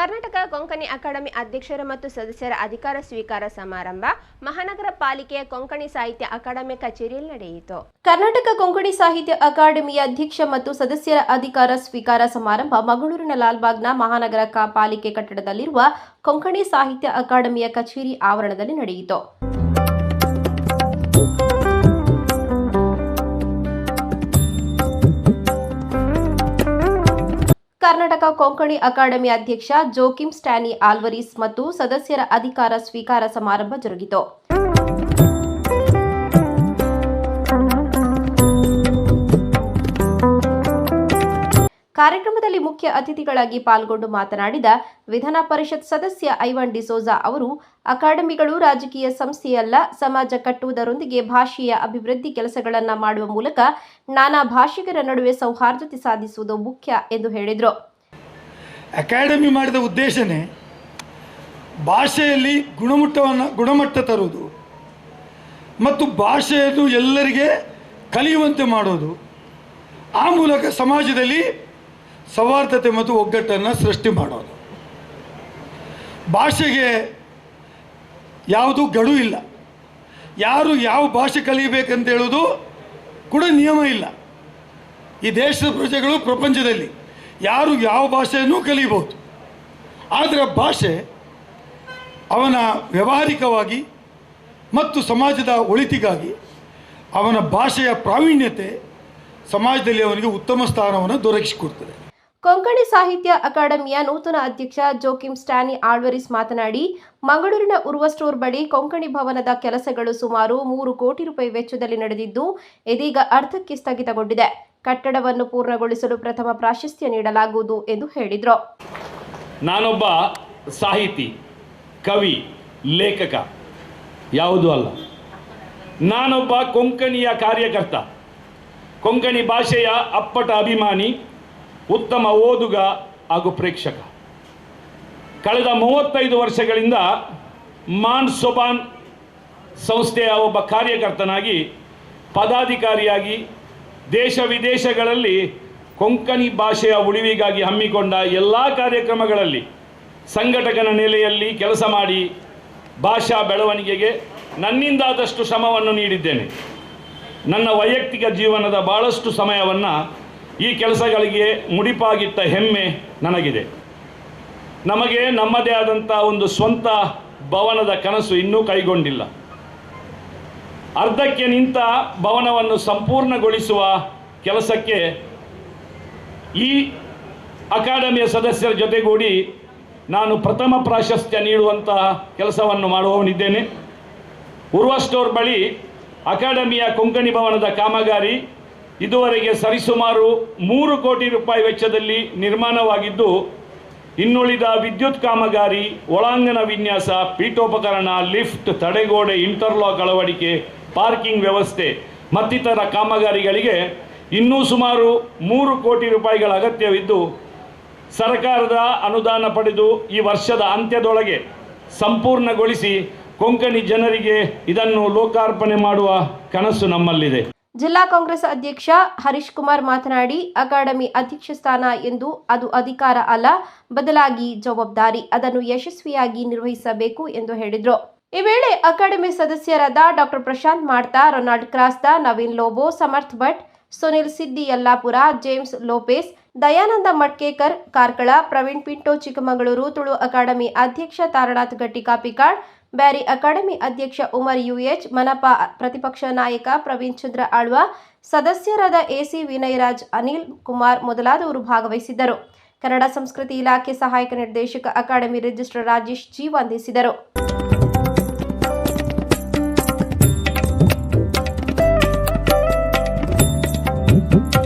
Karnataka Konkani academy ಅಧ್ಯಕ್ಷರ ಮತ್ತು ಸದಸ್ಯರ ಅಧಿಕಾರ ಸ್ವೀಕಾರ ಸಮಾರಂಭ ಮಹಾನಗರ ಪಾಲಿಕೆಯ ಕೊಂಕಣಿ ಸಾಹಿತ್ಯ ಅಕಾಡೆಮಿ ಕಚೇರಿಯಲ್ಲಿ ನಡೆಯಿತು. ಕರ್ನಾಟಕ ಕೊಂಕಣಿ ಸಾಹಿತ್ಯ ಅಕಾಡೆಮಿಯ ಅಧ್ಯಕ್ಷ ಮತ್ತು ಸದಸ್ಯರ ಅಧಿಕಾರ ಸ್ವೀಕಾರ ಸಮಾರಂಭ ಮಂಗಳೂರಿನ ಲಾಲ್ಬಾಗ್ನ ಮಹಾನಗರ ಪಾಲಿಕೆ ಕಟ್ಟಡದಲ್ಲಿರುವ ಕೊಂಕಣಿ ಸಾಹಿತ್ಯ ಅಕಾಡೆಮಿಯ ಕಚೇರಿ ಆವರಣದಲ್ಲಿ ನಡೆಯಿತು. ಕರ್ನಾಟಕ ಕೊಂಕಣಿ ಅಕಾಡೆಮಿ ಅಧ್ಯಕ್ಷ ಜೋಕಿಮ್ ಸ್ಟ್ಯಾನಿ ಆಲ್ವರಿಸ್ ಮತ್ತು ಸದಸ್ಯರ ಅಧಿಕಾರ ಸ್ವೀಕಾರ ಸಮಾರಂಭ ಜರುಗಿತು. ಕಾರ್ಯಕ್ರಮದಲ್ಲಿ ಮುಖ್ಯ ಅತಿಥಿಗಳಾಗಿ ಪಾಲ್ಗೊಂಡು ಮಾತನಾಡಿದ ವಿಧಾನ ಪರಿಷತ್ ಸದಸ್ಯ ಐವನ್ ಡಿಸೋಜಾ ಅವರು, ಅಕಾಡೆಮಿಗಳು ರಾಜಕೀಯ ಸಂಸ್ಥೆಯಲ್ಲ, ಸಮಾಜ ಕಟ್ಟುವುದರೊಂದಿಗೆ ಭಾಷೆಯ ಅಭಿವೃದ್ಧಿ ಕೆಲಸಗಳನ್ನು ಮಾಡುವ ಮೂಲಕ ನಾನಾ ಭಾಷಿಗರ ನಡುವೆ ಸೌಹಾರ್ದತೆ ಸಾಧಿಸುವುದು ಮುಖ್ಯ ಎಂದು ಹೇಳಿದರು. ಅಕಾಡೆಮಿ ಮಾಡಿದ ಉದ್ದೇಶನೇ ಭಾಷೆಯಲ್ಲಿ ಗುಣಮಟ್ಟವನ್ನು, ಗುಣಮಟ್ಟ ತರುವುದು ಮತ್ತು ಭಾಷೆಯನ್ನು ಎಲ್ಲರಿಗೆ ಕಲಿಯುವಂತೆ ಮಾಡೋದು. ಆ ಮೂಲಕ ಸಮಾಜದಲ್ಲಿ ಸೌಹಾರ್ದತೆ ಮತ್ತು ಒಗ್ಗಟ್ಟನ್ನು ಸೃಷ್ಟಿ ಮಾಡೋದು. ಭಾಷೆಗೆ ಯಾವುದು ಗಡು ಇಲ್ಲ. ಯಾರು ಯಾವ ಭಾಷೆ ಕಲಿಯಬೇಕಂತ ಹೇಳೋದು ಕೂಡ ನಿಯಮ ಇಲ್ಲ. ಈ ದೇಶದ ಪ್ರಜೆಗಳು ಪ್ರಪಂಚದಲ್ಲಿ ಯಾರು ಯಾವ ಭಾಷೆಯನ್ನು ಕಲಿಯಬಹುದು. ಆದರೆ ಭಾಷೆ ಅವನ ವ್ಯಾವಹಾರಿಕವಾಗಿ ಮತ್ತು ಸಮಾಜದ ಒಳಿತಿಗಾಗಿ ಅವನ ಭಾಷೆಯ ಪ್ರಾವೀಣ್ಯತೆ ಸಮಾಜದಲ್ಲಿ ಅವನಿಗೆ ಉತ್ತಮ ಸ್ಥಾನವನ್ನು ದೊರಕಿಸಿಕೊಡ್ತದೆ. ಕೊಂಕಣಿ ಸಾಹಿತ್ಯ ಅಕಾಡೆಮಿಯ ನೂತನ ಅಧ್ಯಕ್ಷ ಜೋಕಿಮ್ ಸ್ಟ್ಯಾನಿ ಆಳ್ವರಿಸ್ ಮಾತನಾಡಿ, ಮಂಗಳೂರಿನ ಉರ್ವ ಸ್ಟೋರ್ ಬಳಿ ಕೊಂಕಣಿ ಭವನದ ಕೆಲಸಗಳು ಸುಮಾರು ಮೂರು ಕೋಟಿ ರೂಪಾಯಿ ವೆಚ್ಚದಲ್ಲಿ ನಡೆದಿದ್ದು, ಇದೀಗ ಅರ್ಧಕ್ಕೆ ಸ್ಥಗಿತಗೊಂಡಿದೆ. ಕಟ್ಟಡವನ್ನು ಪೂರ್ಣಗೊಳಿಸಲು ಪ್ರಥಮ ಪ್ರಾಶಸ್ತ್ಯ ನೀಡಲಾಗುವುದು ಎಂದು ಹೇಳಿದರು. ನಾನೊಬ್ಬ ಸಾಹಿತಿ, ಕವಿ, ಲೇಖಕ, ಯಾವುದೂ ಅಲ್ಲ. ನಾನೊಬ್ಬ ಕೊಂಕಣಿಯ ಕಾರ್ಯಕರ್ತ, ಕೊಂಕಣಿ ಭಾಷೆಯ ಅಪ್ಪಟ ಅಭಿಮಾನಿ, ಉತ್ತಮ ಓದುಗ ಹಾಗೂ ಪ್ರೇಕ್ಷಕ. ಕಳೆದ ಮೂವತ್ತೈದು ವರ್ಷಗಳಿಂದ ಮಾನ್ ಸೊಬಾನ್ ಸಂಸ್ಥೆಯ ಒಬ್ಬ ಕಾರ್ಯಕರ್ತನಾಗಿ, ಪದಾಧಿಕಾರಿಯಾಗಿ ದೇಶ ವಿದೇಶಗಳಲ್ಲಿ ಕೊಂಕಣಿ ಭಾಷೆಯ ಉಳಿವಿಗಾಗಿ ಹಮ್ಮಿಕೊಂಡ ಎಲ್ಲ ಕಾರ್ಯಕ್ರಮಗಳಲ್ಲಿ ಸಂಘಟಕನ ನೆಲೆಯಲ್ಲಿ ಕೆಲಸ ಮಾಡಿ ಭಾಷಾ ಬೆಳವಣಿಗೆಗೆ ನನ್ನಿಂದಾದಷ್ಟು ಶ್ರಮವನ್ನು ನೀಡಿದ್ದೇನೆ. ನನ್ನ ವೈಯಕ್ತಿಕ ಜೀವನದ ಭಾಳಷ್ಟು ಸಮಯವನ್ನು ಈ ಕೆಲಸಗಳಿಗೆ ಮುಡಿಪಾಗಿಟ್ಟ ಹೆಮ್ಮೆ ನನಗಿದೆ. ನಮಗೆ ನಮ್ಮದೇ ಆದಂಥ ಒಂದು ಸ್ವಂತ ಭವನದ ಕನಸು ಇನ್ನೂ ಕೈಗೊಂಡಿಲ್ಲ. ಅರ್ಧಕ್ಕೆ ನಿಂತ ಭವನವನ್ನು ಸಂಪೂರ್ಣಗೊಳಿಸುವ ಕೆಲಸಕ್ಕೆ ಈ ಅಕಾಡೆಮಿಯ ಸದಸ್ಯರ ಜೊತೆಗೂಡಿ ನಾನು ಪ್ರಥಮ ಪ್ರಾಶಸ್ತ್ಯ ನೀಡುವಂತಹ ಕೆಲಸವನ್ನು ಮಾಡುವವನಿದ್ದೇನೆ. ಉರ್ವ ಸ್ಟೋರ್ ಬಳಿ ಅಕಾಡೆಮಿಯ ಕೊಂಕಣಿ ಭವನದ ಕಾಮಗಾರಿ ಇದುವರೆಗೆ ಸರಿಸುಮಾರು ಮೂರು ಕೋಟಿ ರೂಪಾಯಿ ವೆಚ್ಚದಲ್ಲಿ ನಿರ್ಮಾಣವಾಗಿದ್ದು, ಇನ್ನುಳಿದ ವಿದ್ಯುತ್ ಕಾಮಗಾರಿ, ಒಳಾಂಗಣ ವಿನ್ಯಾಸ, ಪೀಠೋಪಕರಣ, ಲಿಫ್ಟ್, ತಡೆಗೋಡೆ, ಇಂಟರ್ಲಾಕ್ ಅಳವಡಿಕೆ ಪಾರ್ಕಿಂಗ್ ವ್ಯವಸ್ಥೆ, ಮತ್ತಿತರ ಕಾಮಗಾರಿಗಳಿಗೆ ಇನ್ನೂ ಸುಮಾರು ಮೂರು ಕೋಟಿ ರೂಪಾಯಿಗಳ ಅಗತ್ಯವಿದ್ದು, ಸರ್ಕಾರದ ಅನುದಾನ ಪಡೆದು ಈ ವರ್ಷದ ಅಂತ್ಯದೊಳಗೆ ಸಂಪೂರ್ಣಗೊಳಿಸಿ ಕೊಂಕಣಿ ಜನರಿಗೆ ಇದನ್ನು ಲೋಕಾರ್ಪಣೆ ಮಾಡುವ ಕನಸು ನಮ್ಮಲ್ಲಿದೆ. ಜಿಲ್ಲಾ ಕಾಂಗ್ರೆಸ್ ಅಧ್ಯಕ್ಷ ಹರೀಶ್ ಕುಮಾರ್ ಮಾತನಾಡಿ, ಅಕಾಡೆಮಿ ಅಧ್ಯಕ್ಷ ಸ್ಥಾನ ಎಂದು ಅದು ಅಧಿಕಾರ ಅಲ್ಲ, ಬದಲಾಗಿ ಜವಾಬ್ದಾರಿ, ಅದನ್ನು ಯಶಸ್ವಿಯಾಗಿ ನಿರ್ವಹಿಸಬೇಕು ಎಂದು ಹೇಳಿದರು. ಈ ವೇಳೆ ಅಕಾಡೆಮಿ ಸದಸ್ಯರಾದ ಡಾಕ್ಟರ್ ಪ್ರಶಾಂತ್ ಮಾಡ್ತಾ, ರೊನಾಲ್ಡ್ ಕ್ರಾಸ್ದ ನವೀನ್ ಲೋಬೋ, ಸಮರ್ಥ್ ಭಟ್, ಸುನಿಲ್ ಸಿದ್ದಿ ಯಲ್ಲಾಪುರ, ಜೇಮ್ಸ್ ಲೋಪೇಸ್, ದಯಾನಂದ ಮಟ್ಕೇಕರ್ ಕಾರ್ಕಳ, ಪ್ರವೀಣ್ ಪಿಂಟೋ, ಚಿಕ್ಕಮಗಳೂರು, ತುಳು ಅಕಾಡೆಮಿ ಅಧ್ಯಕ್ಷ ತಾರನಾಥ್ ಗಟ್ಟಿ ಕಾಪಿಕಾಡ್ ಬ್ಯಾರಿ ಅಕಾಡೆಮಿ ಅಧ್ಯಕ್ಷ ಉಮರ್ ಯುಎಚ್, ಮನಪ ಪ್ರತಿಪಕ್ಷ ನಾಯಕ ಪ್ರವೀಣ್ ಚಂದ್ರ ಆಳ್ವ, ಸದಸ್ಯರಾದ ಎಸಿ ವಿನಯರಾಜ್, ಅನಿಲ್ ಕುಮಾರ್ ಮೊದಲಾದವರು ಭಾಗವಹಿಸಿದ್ದರು. ಕನ್ನಡ ಸಂಸ್ಕೃತಿ ಇಲಾಖೆ ಸಹಾಯಕ ನಿರ್ದೇಶಕ, ಅಕಾಡೆಮಿ ರಿಜಿಸ್ಟ್ರಾರ್ ರಾಜೇಶ್ ಜಿ ವಂದಿಸಿದರು. Ooh.